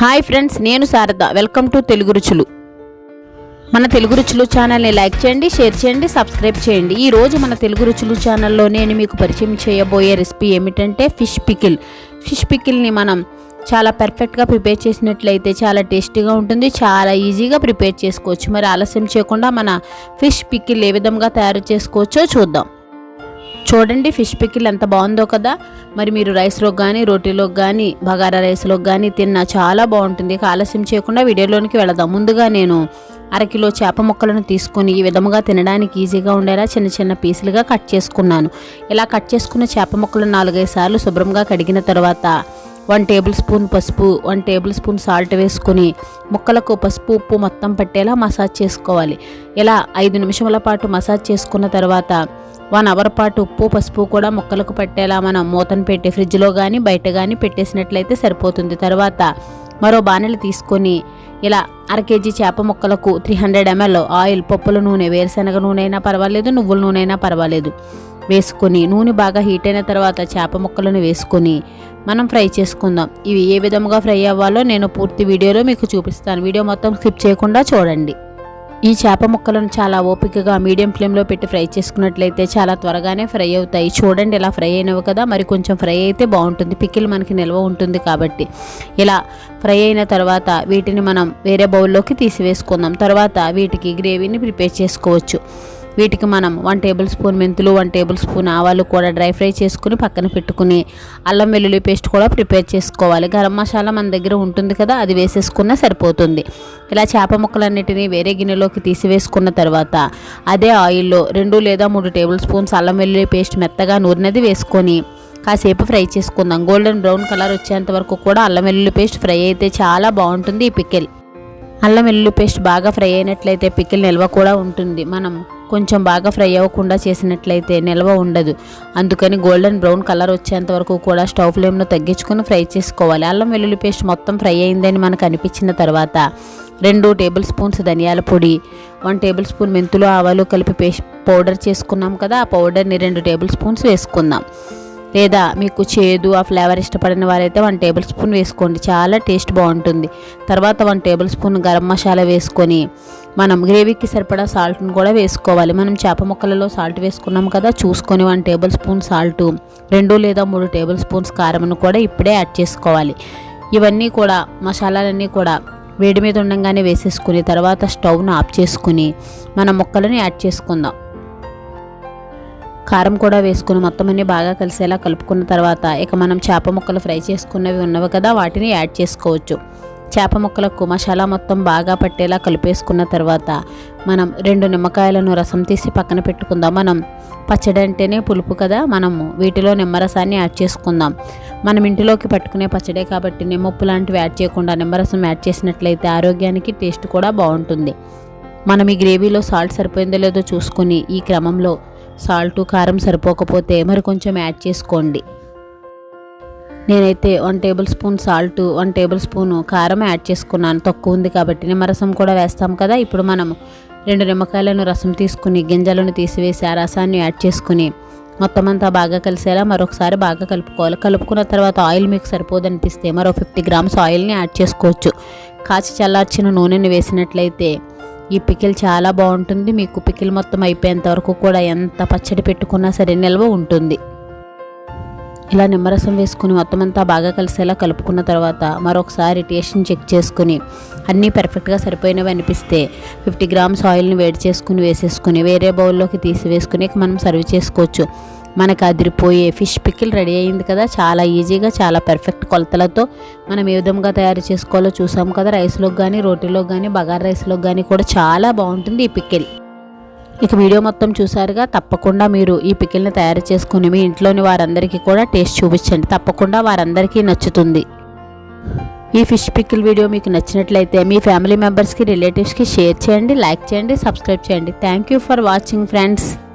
Hi friends నేను Sharada. Welcome to Telugu రుచులు. మన తెలుగు రుచులు ఛానల్ని లైక్ చేయండి షేర్ చేయండి సబ్స్క్రైబ్ చేయండి. ఈ రోజు మన తెలుగు రుచులు ఛానల్లో నేను మీకు పరిచయం చేయబోయే రెసిపీ ఏమిటంటే ఫిష్ పికిల్. ఫిష్ పికిల్ని మనం చాలా పర్ఫెక్ట్గా ప్రిపేర్ చేసినట్లయితే చాలా టేస్టీగా ఉంటుంది చాలా ఈజీగా ప్రిపేర్ చేసుకోవచ్చు. మరి ఆలస్యం చేయకుండా మన ఫిష్ పికిల్ ఏ విధంగా తయారు చేసుకోవచ్చో చూద్దాం. చూడండి ఫిష్ పికిల్ ఎంత బాగుందో కదా. మరి మీరు రైస్లోకి కానీ రోటీలోకి కానీ బగారా రైస్లోకి కానీ తిన్నా చాలా బాగుంటుంది. ఆలస్యం చేయకుండా వీడియోలోనికి వెళదాం. ముందుగా నేను అరకిలో చేప ముక్కలను తీసుకొని ఈ విధముగా తినడానికి ఈజీగా ఉండేలా చిన్న చిన్న పీసులుగా కట్ చేసుకున్నాను. ఇలా కట్ చేసుకున్న చేప ముక్కలను నాలుగైదు సార్లు శుభ్రంగా కడిగిన తర్వాత వన్ టేబుల్ స్పూన్ పసుపు వన్ టేబుల్ స్పూన్ సాల్ట్ వేసుకుని ముక్కలకు పసుపు ఉప్పు మొత్తం పట్టేలా మసాజ్ చేసుకోవాలి. ఇలా ఐదు నిమిషముల పాటు మసాజ్ చేసుకున్న తర్వాత వన్ అవర్ పాటు ఉప్పు పసుపు కూడా ముక్కలకు పట్టేలా మనం మూతను పెట్టి ఫ్రిడ్జ్లో కానీ బయట కానీ పెట్టేసినట్లయితే సరిపోతుంది. తర్వాత మరో బాణలు తీసుకొని ఇలా అర కేజీ చేప ముక్కలకు త్రీ హండ్రెడ్ ఎంఎల్ ఆయిల్ పప్పుల నూనె వేరుశనగ నూనె అయినా పర్వాలేదు నువ్వుల నూనె అయినా పర్వాలేదు వేసుకొని నూనె బాగా హీట్ అయిన తర్వాత చేప ముక్కలను వేసుకొని మనం ఫ్రై చేసుకుందాం. ఇవి ఏ విధముగా ఫ్రై అవ్వాలో నేను పూర్తి వీడియోలో మీకు చూపిస్తాను. వీడియో మొత్తం స్కిప్ చేయకుండా చూడండి. ఈ చేప ముక్కలను చాలా ఓపికగా మీడియం ఫ్లేమ్లో పెట్టి ఫ్రై చేసుకున్నట్లయితే చాలా త్వరగానే ఫ్రై అవుతాయి. చూడండి ఇలా ఫ్రై అయినవి కదా మరి కొంచెం ఫ్రై అయితే బాగుంటుంది. పికిల్ మనకి నిల్వ ఉంటుంది కాబట్టి. ఇలా ఫ్రై అయిన తర్వాత వీటిని మనం వేరే బౌల్లోకి తీసివేసుకుందాం. తర్వాత వీటికి గ్రేవీని ప్రిపేర్ చేసుకోవచ్చు. వీటికి మనం వన్ టేబుల్ స్పూన్ మెంతులు వన్ టేబుల్ స్పూన్ ఆవాలు కూడా డ్రై ఫ్రై చేసుకుని పక్కన పెట్టుకుని అల్లం వెల్లుల్లి పేస్ట్ కూడా ప్రిపేర్ చేసుకోవాలి. గరం మసాలా మన దగ్గర ఉంటుంది కదా అది వేసేసుకున్నా సరిపోతుంది. ఇలా చేప ముక్కలన్నిటినీ వేరే గిన్నెలోకి తీసివేసుకున్న తర్వాత అదే ఆయిల్లో రెండు లేదా మూడు టేబుల్ స్పూన్స్ అల్లం వెల్లుల్లి పేస్ట్ మెత్తగా నూరినది వేసుకొని కాసేపు ఫ్రై చేసుకుందాం. గోల్డెన్ బ్రౌన్ కలర్ వచ్చేంత వరకు కూడా అల్లం వెల్లుల్లి పేస్ట్ ఫ్రై అయితే చాలా బాగుంటుంది ఈ పికెల్ అల్లం వెల్లుల్లి పేస్ట్ బాగా ఫ్రై అయినట్లయితే పికిల్ నిల్వ కూడా ఉంటుంది. మనం కొంచెం బాగా ఫ్రై అవ్వకుండా చేసినట్లయితే నిల్వ ఉండదు. అందుకని గోల్డెన్ బ్రౌన్ కలర్ వచ్చేంత వరకు కూడా స్టవ్ ఫ్లేమ్ను తగ్గించుకొని ఫ్రై చేసుకోవాలి. అల్లం వెల్లుల్లి పేస్ట్ మొత్తం ఫ్రై అయిందని మనకు అనిపించిన తర్వాత రెండు టేబుల్ స్పూన్స్ ధనియాల పొడి వన్ టేబుల్ స్పూన్ మెంతులు ఆవాలు కలిపి పేస్ట్ పౌడర్ చేసుకున్నాం కదా ఆ పౌడర్ని రెండు టేబుల్ స్పూన్స్ వేసుకుందాం. లేదా మీకు చేదు ఆ ఫ్లేవర్ ఇష్టపడిన వారైతే వన్ టేబుల్ స్పూన్ వేసుకోండి. చాలా టేస్ట్ బాగుంటుంది. తర్వాత one tablespoon garam masala వేసుకొని మనం గ్రేవీకి సరిపడా సాల్ట్ను కూడా వేసుకోవాలి. మనం చేప ముక్కలలో సాల్ట్ వేసుకున్నాం కదా చూసుకొని వన్ టేబుల్ స్పూన్ సాల్ట్ రెండు లేదా మూడు టేబుల్ స్పూన్స్ కారంను కూడా ఇప్పుడే యాడ్ చేసుకోవాలి. ఇవన్నీ కూడా మసాలాలన్నీ కూడా వేడి మీద ఉండగానే వేసేసుకుని తర్వాత స్టవ్ను ఆఫ్ చేసుకుని మన ముక్కలను యాడ్ చేసుకుందాం. కారం కూడా వేసుకుని మొత్తం అన్ని బాగా కలిసేలా కలుపుకున్న తర్వాత ఇక మనం చేప ముక్కలు ఫ్రై చేసుకున్నవి ఉన్నవి కదా వాటిని యాడ్ చేసుకోవచ్చు. చేప ముక్కలకు మసాలా మొత్తం బాగా పట్టేలా కలిపేసుకున్న తర్వాత మనం రెండు నిమ్మకాయలను రసం తీసి పక్కన పెట్టుకుందాం. మనం పచ్చడి అంటేనే పులుపు కదా మనము వీటిలో నిమ్మరసాన్ని యాడ్ చేసుకుందాం. మనం ఇంటిలోకి పట్టుకునే పచ్చడే కాబట్టి నిమ్మప్పు లాంటివి యాడ్ చేయకుండా నిమ్మరసం యాడ్ చేసినట్లయితే ఆరోగ్యానికి టేస్ట్ కూడా బాగుంటుంది. మనం ఈ గ్రేవీలో సాల్ట్ సరిపోయిందో లేదో చూసుకుని ఈ క్రమంలో సాల్ట్ కారం సరిపోకపోతే మరి కొంచెం యాడ్ చేసుకోండి. నేనైతే one tablespoon salt one tablespoon కారం యాడ్ చేసుకున్నాను. తక్కువ ఉంది కాబట్టి నిమ్మరసం కూడా వేస్తాం కదా. ఇప్పుడు మనం రెండు నిమ్మకాయలను రసం తీసుకుని గింజలను తీసివేసి ఆ రసాన్ని యాడ్ చేసుకుని మొత్తం అంతా బాగా కలిసేలా మరొకసారి బాగా కలుపుకోవాలి. కలుపుకున్న తర్వాత ఆయిల్ మీకు సరిపోదనిపిస్తే మరో ఫిఫ్టీ గ్రామ్స్ ఆయిల్ని యాడ్ చేసుకోవచ్చు. కాచి చల్లార్చిన నూనెని వేసినట్లయితే ఈ పికిల్ చాలా బాగుంటుంది. మీకు పికిల్ మొత్తం అయిపోయేంత వరకు కూడా ఎంత పచ్చడి పెట్టుకున్నా సరే నిల్వ ఉంటుంది. ఇలా నిమ్మరసం వేసుకుని మొత్తం అంతా బాగా కలిసేలా కలుపుకున్న తర్వాత మరొకసారి టేస్ట్ని చెక్ చేసుకుని అన్నీ పర్ఫెక్ట్గా సరిపోయినవి అనిపిస్తే ఫిఫ్టీ గ్రామ్స్ ఆయిల్ని వేడి చేసుకుని వేసేసుకుని వేరే బౌల్లోకి తీసి వేసుకుని మనం సర్వ్ చేసుకోవచ్చు. మనకు అదిరిపోయే ఫిష్ పికిల్ రెడీ అయింది కదా. చాలా ఈజీగా చాలా పర్ఫెక్ట్ కొలతలతో మనం ఏ విధంగా తయారు చేసుకోవాలో చూసాం కదా. రైస్లోకి కానీ రోటీలోకి కానీ బగార్ రైస్లోకి కానీ కూడా చాలా బాగుంటుంది ఈ పికిల్. ఇక వీడియో మొత్తం చూసారుగా. తప్పకుండా మీరు ఈ పికిల్ని తయారు చేసుకుని మీ ఇంట్లోని వారందరికీ కూడా టేస్ట్ చూపించండి. తప్పకుండా వారందరికీ నచ్చుతుంది. ఈ ఫిష్ పికిల్ వీడియో మీకు నచ్చినట్లయితే మీ ఫ్యామిలీ మెంబర్స్కి రిలేటివ్స్కి షేర్ చేయండి లైక్ చేయండి సబ్స్క్రైబ్ చేయండి. Thank you for watching friends.